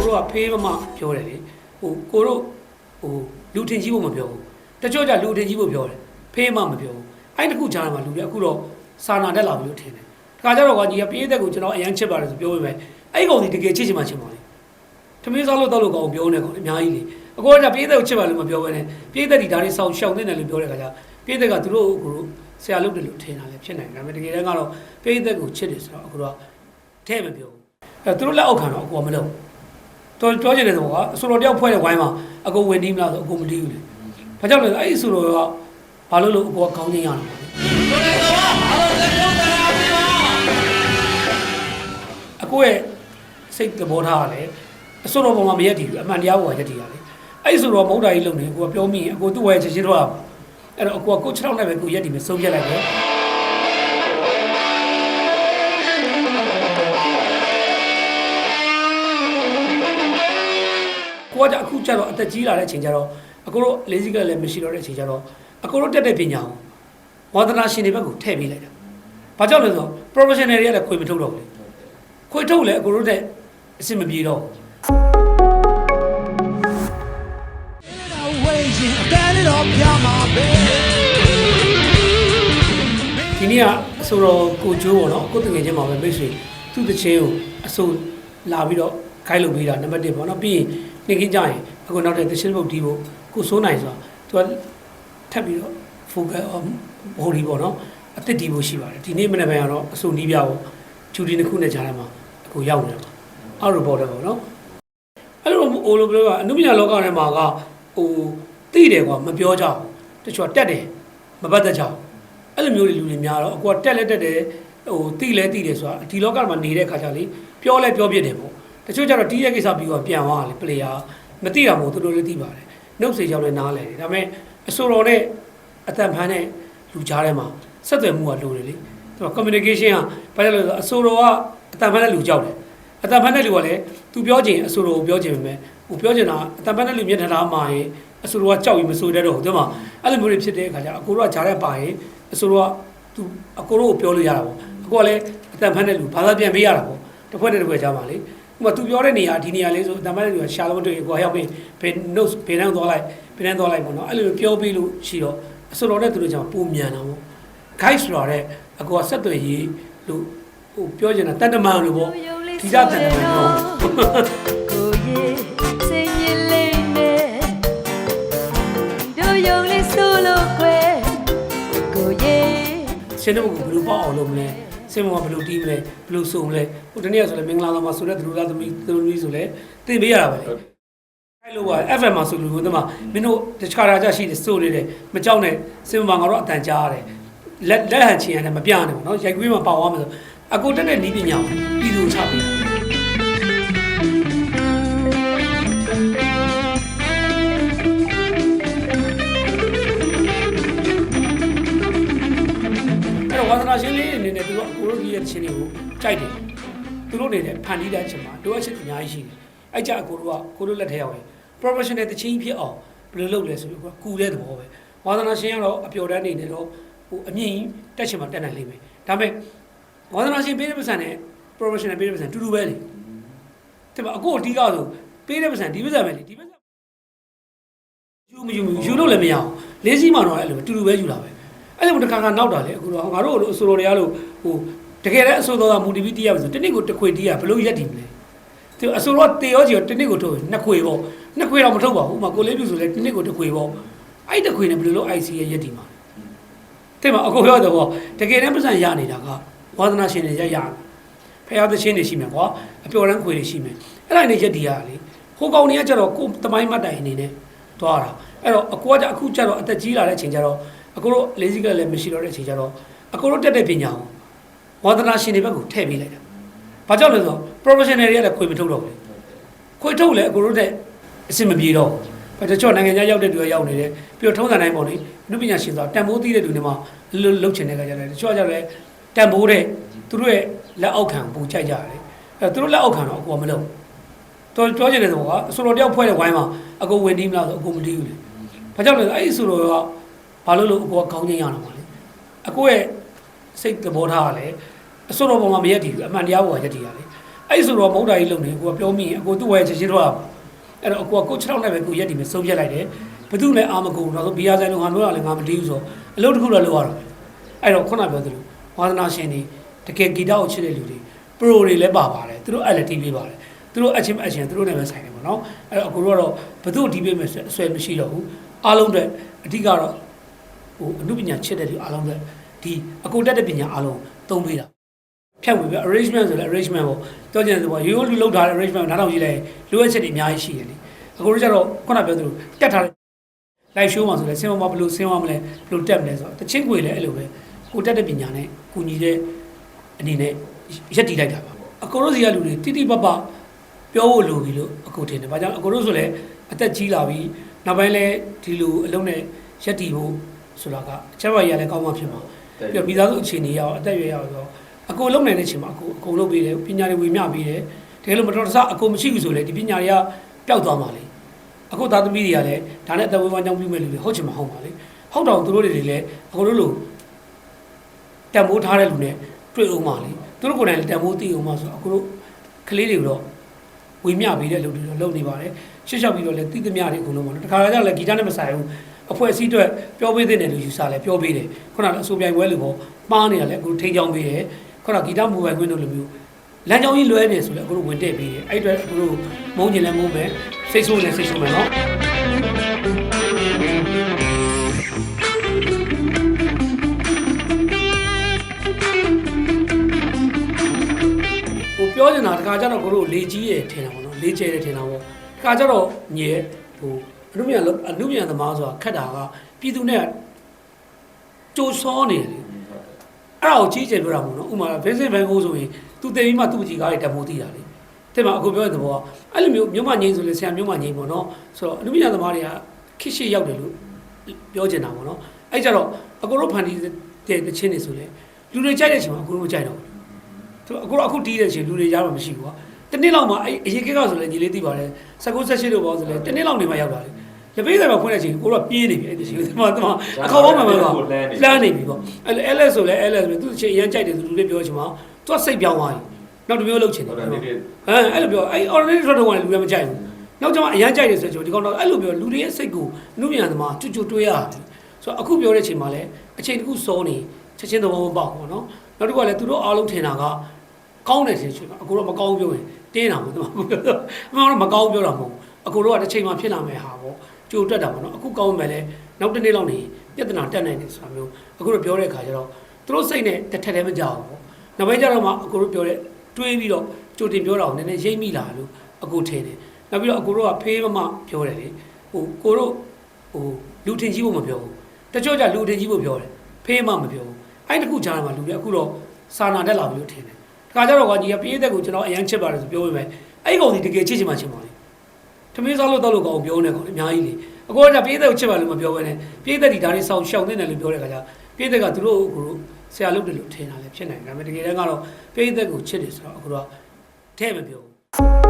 ကိုတို့ကဖေးမမပြောတယ်လေဟိုကိုတို့ဟိုလူထင်ကြီးဖို့မပြောဘူးတချို့ကြလူထင်ကြီးဖို့ပြောတယ်ဖေးမမပြောဘူးအဲ့ဒီတစ်ခုကြားထဲမှာလူတွေအခုတော့စာနာတက်လာပြီလို့ထင်တယ်တခါကျတော့ကကြီးကပြေးတဲ့ကိုကျွန်တော်အရန်ချစ်ပါတယ်ဆိုပြောပေမဲ့အဲ့ဒီကောင်ဒီတကယ်ချစ်ချင်မှချင်ပါလေထမင်းစားလို့တော့လို့ကောင်ပြောနေကောင်အများကြီးလေအကောကပြေးတဲ့ကိုချစ်ပါလို့မပြောဘဲနဲ့ပြေးတဲ့ဒီဒါတွေဆောက်ရှောက်နေတယ်လို့ပြောတဲ့ခါကျပြေးတဲ့ကသူတို့ကိုတို့ဆရာလုပ်တယ်လို့ထင်တာလည်းဖြစ်နိုင်တယ်ဒါပေမဲ့တကယ်တမ်းကတော့ပြေးတဲ့ကိုချစ်တယ်ဆိုတော့အခုတော့ထဲ့မပြောဘူးအဲသူတို့လက်အောက်ခံတော့အကောမလုပ် တော်ပြောချင်တဲ့သဘောကအဆိုတော်တယောက်ဖွဲ့တဲ့ဝိုင်းမှာအကုန်ဝင်တီးမလားဆိုအကုန်မတီးဘူးလေ။ဘာကြောင့်လဲဆိုအဲ့ဒီဆိုတော်ကဘာလို့လို့အပေါ်ကောင်းချင်းရတာအကိုရဲ့စိတ်သဘောထားကလည်းအဆိုတော်ပေါ်မှာမရက်တည်ဘူးအမှန်တရားပေါ်မှာရက်တည်ရလေ။အဲ့ဒီဆိုတော်မဟုတ်တာကြီးလုံနေကိုကပြောမိရင်အကိုသူ့ဝဲချက်ချင်းတော့အဲ့တော့အကိုကကို6ထောက်နဲ့ပဲကိုရက်တည်မယ်ဆုံးဖြတ်လိုက်တယ်။ ကိုကကြအခုကျတော့အသက်ကြီးလာတဲ့အချိန်ကျတော့အကိုတို့လေးစီကလည်းမရှိတော့တဲ့အချိန်ကျတော့အကိုတို့တက်တဲ့ပညာကိုဝါသနာရှင်တွေဘက်ကိုထည့်ပေးလိုက်တာ။ဘာကြောင့်လဲဆိုတော့ professional တွေကလည်းခွေမထုတ်တော့ဘူးလေ။ခွေထုတ်လည်းအကိုတို့တဲ့အဆင်မပြေတော့ဘူး waging abandoned all beyond my bed ဒီနေ့ကအဆိုတော်ကိုကျိုးပေါ့နော်ကိုတငယ်ချင်းမှာပဲမိတ်ဆွေသူ့တချင်းကိုအဆိုလာပြီးတော့ခိုင်းလုပ်ပေးတာနံပါတ်1ပေါ့နော်ပြီးရင် နေ့ခင်းကြရင်အခုနောက်တဲ့တချင်းပုတ်တီးဖို့ကိုစိုးနိုင်ဆိုတာသူကထပ်ပြီးတော့ focus on body ပေါ့နော်အသစ်တီးဖို့ရှိပါတယ်ဒီနေ့မနေ့ပိုင်းကတော့အဆိုနီးပြပေါ့ဂျူဒီနှစ်ခုနဲ့ကြားထဲမှာအခုရောက်နေတာပါအော်ရိုဘော်တယ်ပေါ့နော်အဲ့လိုအိုလိုပြောကအနုပညာလောကထဲမှာကဟိုသိတယ်ကွာမပြောကြဘူးတချို့ကတက်တယ်မပတ်သက်ကြဘူးအဲ့လိုမျိုးတွေလူတွေများတော့အကွာတက်လက်တက်တယ်ဟိုတိလဲတိတယ်ဆိုတာဒီလောကမှာနေတဲ့ခါကျလေပြောလဲပြောပြတယ်ပေါ့ တချို့ကျတော့တီးရဲ့ကိစ္စပြီးတော့ပြန်သွားတယ်လေပလေယာမသိတာမဟုတ်သူတို့လည်းသိပါတယ်နှုတ်စေကြောင့်လည်းနားလဲတယ်ဒါပေမဲ့အဆိုတော်နဲ့အတန်ဖန်နဲ့လူကြားထဲမှာဆက်သွယ်မှုကလိုတယ်လေသူက communication ကဘာလဲလို့ဆိုတော့အဆိုတော်ကအတန်ဖန်နဲ့လူကြောက်တယ်အတန်ဖန်နဲ့လူကလည်းသူပြောချင်အဆိုတော်ကိုပြောချင်ပေမဲ့ဟိုပြောချင်တာအတန်ဖန်နဲ့လူမျက်နှာသားမှာရင်အဆိုတော်ကကြောက်ပြီးမဆိုတတ်တော့ဘူးသူကအဲ့လိုမျိုးတွေဖြစ်တဲ့အခါကျအကိုတို့ကကြားထဲပါရင်အဆိုတော့သူအကိုတို့ကိုပြောလို့ရတာပေါ့အကိုကလည်းအတန်ဖန်တဲ့လူဘာသာပြန်ပေးရတာပေါ့တစ်ခွက်နဲ့တစ်ခွက်ကြားပါလေ ဥပမာသူပြောတဲ့နေရာဒီနေရာလေးဆိုအတန်ဖန်တဲ့လူကရှာလို့မတွေ့ရင်ကိုကရောက်ပြီးဘယ် notes ဘယ်နှန်းသွားလိုက်ဘယ်နှန်းသွားလိုက်ပေါ့နော်အဲ့လိုပြောပြီးလို့ရှိတော့အဆိုတော်တဲ့သူတို့ကြောင့်ပုံမြန်တာပေါ့ guide ဆိုတော့တဲ့အကိုကဆက်သွယ်ရေးလို့ဟိုပြောချင်တာတန်တမန်လို့ပေါ့ဒီကတန်တမန်တော့ကိုရေစိတ်မြင်လေးနဲ့တို့ယုံလေးဆိုလို့ခွဲကိုရေရှင်းတဲ့ဘုကဘယ်လိုပေါ့အောင်လုပ်မလဲ စင်မောကဘယ်လိုတီးမလဲဘယ်လိုစုံမလဲဟိုတနေ့ကဆိုလဲမင်္ဂလာဆောင်မှာဆိုတဲ့သူတို့သားသမီးသူတို့သမီးဆိုလဲသိပေးရတာပဲလေအဲ့လိုပါ FM မှာဆိုလို့ဒီမှာမင်းတို့တခြားရာကြရှိတယ်စိုးနေတယ်မကြောက်နဲ့စင်မငါတို့အတန်ကြားရတယ်လက်လက်ဟန်ချင်ရတယ်မပြနဲ့ပေါ့နော်ရိုက်ကွေးမှာပေါသွားမယ်ဆိုအကိုတက်တဲ့နီးပညာကိုပြည်သူချပေးတယ် ဝါသနာရှင်လေးအနေနဲ့သူတို့အကိုတို့ကြီးရဲ့ချင်းတွေကိုကြိုက်တယ်သူတို့အနေနဲ့ဖန်တီးတဲ့အချိန်မှာလိုအပ်ချက်အများကြီးရှိတယ်အဲ့ကြအကိုတို့ကကိုတို့လက်ထဲရောက်ရင် professional တချင်းဖြစ်အောင်ဘယ်လိုလုပ်လဲဆိုပြီးကူတဲ့သဘောပဲဝါသနာရှင်ကတော့အပျော်တန်းနေနေတော့ဟိုအမြင့်ကြီးတက်ချင်မှတက်နိုင်လိမ့်မယ်ဒါပေမဲ့ဝါသနာရှင်ပေးတဲ့ပတ်စံနဲ့ professional ပေးတဲ့ပတ်စံတူတူပဲလေတဲ့ပါအကိုအတီးကဆိုပေးတဲ့ပတ်စံဒီပတ်စံပဲလေဒီပတ်စံယူမယူယူလို့လည်းမရအောင်လေးစီးမှတော့အဲ့လိုတူတူပဲယူတာပဲ အဲ့လိုတခါခါနောက်တာလေအခုတော့ငါတို့အဆိုတော်တွေကလို့ဟိုတကယ်လည်းအဆိုတော်ကမူတီဗီတီးရမယ်ဆိုတနေ့ကိုတစ်ခွေတီးရဘယ်လိုရက်တည်မလဲသူအစိုးရတေရောကြီးတနစ်ကိုထုတ်နှစ်ခွေပေါ့နှစ်ခွေတော့မထုတ်ပါဘူးဥပမာကိုလေးပြူဆိုလဲတနစ်ကိုတစ်ခွေပေါ့အဲ့တစ်ခွေနဲ့ဘယ်လိုလုပ် IC ရဲ့ရက်ဒီမှာတဲ့မှာအခုပြောတော့တကယ်တမ်းပတ်စံရနေတာကဝါသနာရှင်တွေရက်ရဖះသချင်းတွေရှိမယ်ကွာအပျော်တမ်းခွေတွေရှိမယ်အဲ့ဒါနဲ့ရက်ဒီရလေဟိုကောင်တွေကကြတော့ကိုတမိုင်းမတ်တိုင်အနေနဲ့သွားတာအဲ့တော့အကူကကြအခုကြတော့အသက်ကြီးလာတဲ့အချိန်ကျတော့ အကူတို့လေးစီကလည်းမရှိတော့တဲ့အချိန်ကျတော့အကူတို့တက်တဲ့ပညာကိုဝါသနာရှင်တွေဘက်ကိုထည့်ပေးလိုက်တာဘာကြောင့်လဲဆိုတော့ professional တွေကလည်းခွေမထုတ်တော့ဘူးခွေထုတ်လည်းအကိုတို့တဲ့အဆင်မပြေတော့ဘူးတချို့နိုင်ငံခြားရောက်တဲ့သူကရောက်နေတယ်ပြီးတော့ထုံးစံတိုင်းပေါ့လေအနုပညာရှင်ဆိုတာတန်ဖိုးသီးတဲ့သူတွေမှာလှုပ်လှုပ်ချင်တဲ့ခါကျတယ်တချို့ကကြတော့တန်ဖိုးတဲ့သူတို့ရဲ့လက်အောက်ခံပူကြိုက်ကြတယ်အဲသူတို့လက်အောက်ခံတော့အကိုကမလုပ်တော်ပြောချင်တဲ့သဘောကအဆိုတော်တယောက်ဖွဲ့တဲ့ဝိုင်းမှာအကိုဝင်တီးမလားဆိုအကိုမတီးဘူးလေဘာကြောင့်လဲဆိုအဲ့ဒီဆိုတော်က ဘာလို့လို့အကိုကကောင်းချင်းရတာပါလေအကိုရဲ့စိတ်သဘောထားကလည်းအဆိုတော်ပေါ်မှာမရက်တည်ဘူးအမှန်တရားပေါ်မှာရက်တည်ရလေအဲ့ဆိုတော့မဟုတ်တာကြီးလုံနေကိုကပြောမိရင်အကိုသူ့ဝဲချက်ချင်းတော့အဲ့တော့အကိုကကို6ထောက်နဲ့ပဲကိုရက်ဒီမှာဆုံးဖြတ်လိုက်တယ်ဘသူလည်းအာမကုန်တော့ဆိုဘီယာဆိုင်လုံးဟာမျိုးကလည်းငါမတီးဘူးဆိုအလုပ်တစ်ခုတော့လုပ်ရတော့အဲ့တော့ခုနပြောသလိုဝါသနာရှင်တွေတကယ်ဂီတကိုချစ်တဲ့လူတွေပရိုတွေလည်းပါပါတယ်သူတို့အဲ့လည်းတီးပေးပါတယ်သူတို့အချင်းအချင်းသူတို့နဲ့ပဲဆိုင်တယ်ပေါ့နော်အဲ့တော့အကိုတို့ကတော့ဘသူ့တီးပေးမယ်ဆိုအဆွဲမရှိတော့ဘူးအားလုံးအတွက်အဓိကတော့ ဟိုအမှုပညာချစ်တဲ့လူအားလုံးအတွက်ဒီအကိုတက်တဲ့ပညာအားလုံးသုံးပေးတာဖြတ်ဝင်ပြ arrangement ဆိုလဲ arrangement ပေါ့ကြောကျင်ဆိုပေါ့ရိုးရိုးလူလောက်ထားတဲ့ arrangement ကိုနားထောင်ကြည့်လိုက်လိုအပ်ချက်တွေအများကြီးရှိတယ်လေအခုတို့ကျတော့ခုနပြောသလိုတက်ထားတဲ့ live show မှာဆိုလဲဆင်းမမဘယ်လိုဆင်းမမလဲဘယ်လိုတက်မလဲဆိုတော့တချင်းခွေလဲအဲ့လိုပဲကိုတက်တဲ့ပညာနဲ့ကိုညီတဲ့အနေနဲ့ရက်တီလိုက်တာပါအကိုတို့စီကလူတွေတိတိပပပြောဖို့လိုပြီလို့အကိုထင်တယ်။ဘာကြောင့်အကိုတို့ဆိုလဲအသက်ကြီးလာပြီနောက်ပိုင်းလဲဒီလိုအလုံးနဲ့ရက်တီဖို့ ဆိုတာကအချက်ပါရလည်းကောင်းမှဖြစ်မှာပြီးတော့မိသားစုအခြေအနေရအောင်အသက်အရွယ်ရအောင်ဆိုတော့အကိုလုံနိုင်တဲ့အချိန်မှာအကိုအကုန်လုပ်ပေးတယ်ပညာတွေဝေမျှပေးတယ်တကယ်လို့မတော်တဆအကိုမရှိဘူးဆိုလေဒီပညာတွေကပျောက်သွားမှာလေအခုသားသမီးတွေကလည်းဒါနဲ့အသက်ဝေးဝမ်းကြောင်းပြုမဲ့လူတွေဟုတ်ချင်မဟုတ်ပါလေဟုတ်တော့သူတို့တွေလည်းအကိုတို့လိုတံမိုးထားတဲ့လူနဲ့တွေ့အောင်ပါလေသူတို့ကိုယ်တိုင်တံမိုးသိအောင်ပါဆိုတော့အကိုတို့ကလေးတွေတော့ဝေမျှပေးတဲ့လူတွေတော့လုပ်နေပါတယ်ရှစ်လျှောက်ပြီးတော့လည်းသိသမျှတွေအကုန်လုံးပါတော့တခါကြတော့လည်းဂီတနဲ့မဆိုင်ဘူး အဖွဲ့အစည်းအတွက်ပြောပေးတဲ့လူယူဆလဲပြောပေးတယ်ခုနကအဆိုပြိုင်ပွဲလူပေါ့မှားနေရလဲအခုထိန်းချောင်းပေးတယ်ခုနကဂီတမိုဘိုင်ကွင်းတို့လိုမျိုးလမ်းကြောင်းကြီးလွဲနေဆိုလဲအခုတို့ဝင်တက်ပြီးတယ်အဲ့အတွက်အခုတို့မုန်းကျင်လဲမုန်းပဲစိတ်ဆိုးလဲစိတ်ဆိုးမယ်နော်ဟိုပြောနေတာတခါကျတော့ကိုတို့လေကြီးရထင်တာပေါ့နော်လေကျဲတယ်ထင်တာပေါ့တခါကျတော့ညဲဟို အနုမြန်အနုမြန်သမားဆိုတာခက်တာကပြည်သူနဲ့ကြိုးစောနေတယ်လေအဲ့ဒါကိုကြီးကျယ်ပြောတာမို့နော်ဥမာဗင်းစင်ဘန်ကိုဆိုရင်သူတည်ပြီးမှသူ့ကြီးကားတွေတက်ဖို့တည်တာလေတဲ့မှာအခုပြောတဲ့သဘောကအဲ့လိုမျိုးမြို့မငိမ့်ဆိုလေဆရာမြို့မငိမ့်ပေါ့နော်ဆိုတော့အနုပညာသမားတွေကခစ်ရှိရောက်တယ်လို့ပြောချင်တာပေါ့နော်အဲ့ကြတော့အကိုတို့ဖန်တီးတဲ့တချင်းတွေဆိုလေလူတွေကြိုက်တဲ့အချိန်မှာအကိုတို့မကြိုက်တော့ဘူးသူအကိုတို့အခုတီးတဲ့အချိန်လူတွေကြားမှာမရှိဘူးကွာတနေ့လောက်မှအဲ့အရင်ကကဆိုလေညီလေးသိပါတယ်16 17လို့ပေါ့ဆိုလေတနေ့လောက်နေမှရောက်တာလေ လက်ပေးဆိုင်မှာဖွင့်တဲ့အချိန်ကိုတို့ကပြေးနေပြီအဲ့ဒီချိန်ဒီမှာဒီမှာအခေါ်ပေါင်းမှမလို့လှမ်းနေပြီပေါ့အဲ့ LS ဆိုလဲ LS ဆိုသူ့ချိန်အရင်ကြိုက်တယ်သူလူတွေပြောချင်မှာသူကစိတ်ပြောင်းသွားပြီနောက်တစ်မျိုးလုပ်ချင်တယ်ဟုတ်တယ်ဟဒီမ်အဲ့လိုပြောအဲ့ ordinary ထွက်တော့ကလည်းလူတွေမကြိုက်ဘူးနောက်ကျမှအရန်ကြိုက်တယ်ဆိုတော့ဒီကောင်တော့အဲ့လိုပြောလူတွေရဲ့စိတ်ကိုနှုတ်မြန်သမားကျွတ်ကျွတ်တွေးရတယ်ဆိုတော့အခုပြောတဲ့အချိန်မှာလည်းအချိန်တစ်ခုစောနေချက်ချင်းသဘောမပေါက်ဘူးနော်နောက်တစ်ခုကလည်းသူတို့အားလုံးထင်တာကကောင်းတယ်ထင်ချင်အခုတော့မကောင်းပြောရင်တင်းတာပေါ့သူကအမှန်တော့မကောင်းပြောတာမဟုတ်အခုတော့တစ်ချိန်မှဖြစ်လာမယ်ဟာပေါ့ ကြိုတက်တာပေါ့နော်အခုကောင်းမယ်လဲနောက်တစ်နေ့လောက်နေပြဿနာတက်နိုင်တယ်ဆိုတာမျိုးအခုတော့ပြောတဲ့အခါကျတော့သူတို့စိတ်နဲ့တစ်ထက်တည်းမကြောက်ဘူးပေါ့နောက်ပိုင်းကျတော့မှအခုတို့ပြောတဲ့တွေးပြီးတော့ကြိုတင်ပြောတာကိုနည်းနည်းရိပ်မိလာလို့အခုထင်တယ်နောက်ပြီးတော့အခုတို့ကဖေးမမပြောတယ်လေဟိုကိုတို့ဟိုလူထင်ကြီးဖို့မပြောဘူးတချို့ကြလူထင်ကြီးဖို့ပြောတယ်ဖေးမမပြောဘူးအဲ့ဒီတစ်ခုကြားမှာလူတွေအခုတော့စာနာတက်လာပြီလို့ထင်တယ်တခါကျတော့ကကြီးကပြေးတဲ့ကိုကျွန်တော်အရန်ချစ်ပါတယ်ဆိုပြောပေမဲ့အဲ့ဒီကောင်ဒီတကယ်ချစ်ချင်မှချင်ပါလေထ မင်းစားလို့တောက်လို့ကောင်းပြောနေကောင်အများကြီးလေအကောကပြေးတဲ့ကိုချစ်ပါလို့မပြောဘဲနဲ့ပြေးတဲ့ဒီဒါတွေစောင့်ရှောက်နေတယ်လို့ပြောတဲ့ခါကျပြေးတဲ့ကသူတို့ကိုဆရာလုပ်တယ်လို့ထင်တာလည်းဖြစ်နိုင်တယ်ဒါပေမဲ့တကယ်တမ်းကတော့ပြေးတဲ့ကိုချစ်တယ်ဆိုတော့အခုတော့ထဲမပြောဘူး